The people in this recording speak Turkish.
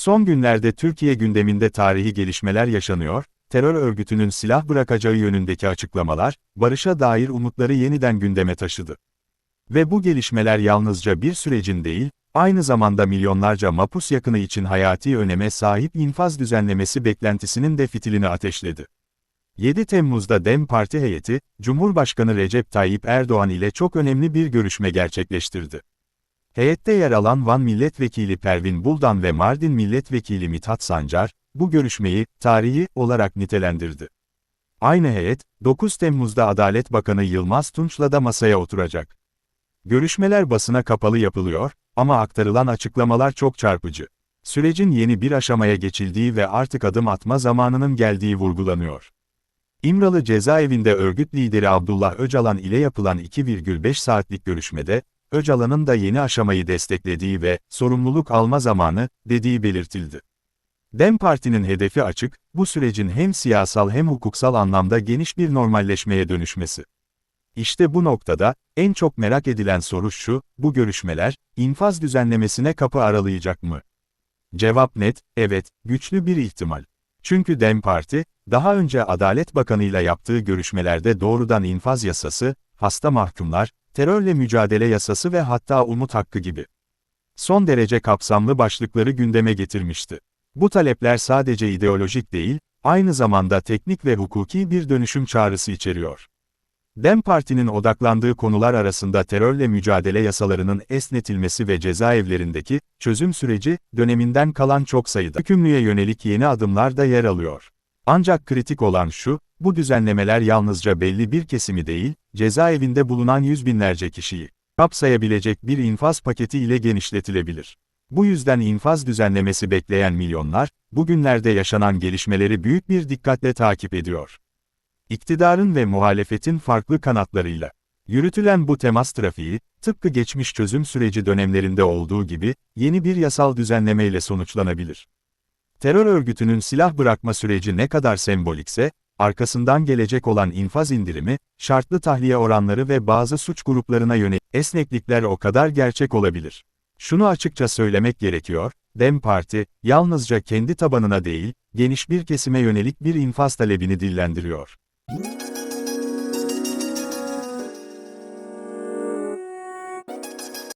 Son günlerde Türkiye gündeminde tarihi gelişmeler yaşanıyor, terör örgütünün silah bırakacağı yönündeki açıklamalar, barışa dair umutları yeniden gündeme taşıdı. Ve bu gelişmeler yalnızca bir sürecin değil, aynı zamanda milyonlarca mapus yakını için hayati öneme sahip infaz düzenlemesi beklentisinin de fitilini ateşledi. 7 Temmuz'da DEM Parti heyeti, Cumhurbaşkanı Recep Tayyip Erdoğan ile çok önemli bir görüşme gerçekleştirdi. Heyette yer alan Van Milletvekili Pervin Buldan ve Mardin Milletvekili Mithat Sancar, bu görüşmeyi, tarihi, olarak nitelendirdi. Aynı heyet, 9 Temmuz'da Adalet Bakanı Yılmaz Tunç'la da masaya oturacak. Görüşmeler basına kapalı yapılıyor, ama aktarılan açıklamalar çok çarpıcı. Sürecin yeni bir aşamaya geçildiği ve artık adım atma zamanının geldiği vurgulanıyor. İmralı cezaevinde örgüt lideri Abdullah Öcalan ile yapılan 2,5 saatlik görüşmede, Öcalan'ın da yeni aşamayı desteklediği ve sorumluluk alma zamanı dediği belirtildi. DEM Parti'nin hedefi açık, bu sürecin hem siyasal hem hukuksal anlamda geniş bir normalleşmeye dönüşmesi. İşte bu noktada, en çok merak edilen soru şu, bu görüşmeler, infaz düzenlemesine kapı aralayacak mı? Cevap net, evet, güçlü bir ihtimal. Çünkü DEM Parti, daha önce Adalet Bakanı ile yaptığı görüşmelerde doğrudan infaz yasası, hasta mahkumlar, terörle mücadele yasası ve hatta umut hakkı gibi son derece kapsamlı başlıkları gündeme getirmişti. Bu talepler sadece ideolojik değil, aynı zamanda teknik ve hukuki bir dönüşüm çağrısı içeriyor. DEM Parti'nin odaklandığı konular arasında terörle mücadele yasalarının esnetilmesi ve cezaevlerindeki çözüm süreci döneminden kalan çok sayıda hükümlüye yönelik yeni adımlar da yer alıyor. Ancak kritik olan şu, bu düzenlemeler yalnızca belli bir kesimi değil, cezaevinde bulunan yüz binlerce kişiyi kapsayabilecek bir infaz paketi ile genişletilebilir. Bu yüzden infaz düzenlemesi bekleyen milyonlar, bugünlerde yaşanan gelişmeleri büyük bir dikkatle takip ediyor. İktidarın ve muhalefetin farklı kanatlarıyla yürütülen bu temas trafiği, tıpkı geçmiş çözüm süreci dönemlerinde olduğu gibi, yeni bir yasal düzenlemeyle sonuçlanabilir. Terör örgütünün silah bırakma süreci ne kadar sembolikse, arkasından gelecek olan infaz indirimi, şartlı tahliye oranları ve bazı suç gruplarına yönelik esneklikler o kadar gerçek olabilir. Şunu açıkça söylemek gerekiyor, DEM Parti, yalnızca kendi tabanına değil, geniş bir kesime yönelik bir infaz talebini dillendiriyor.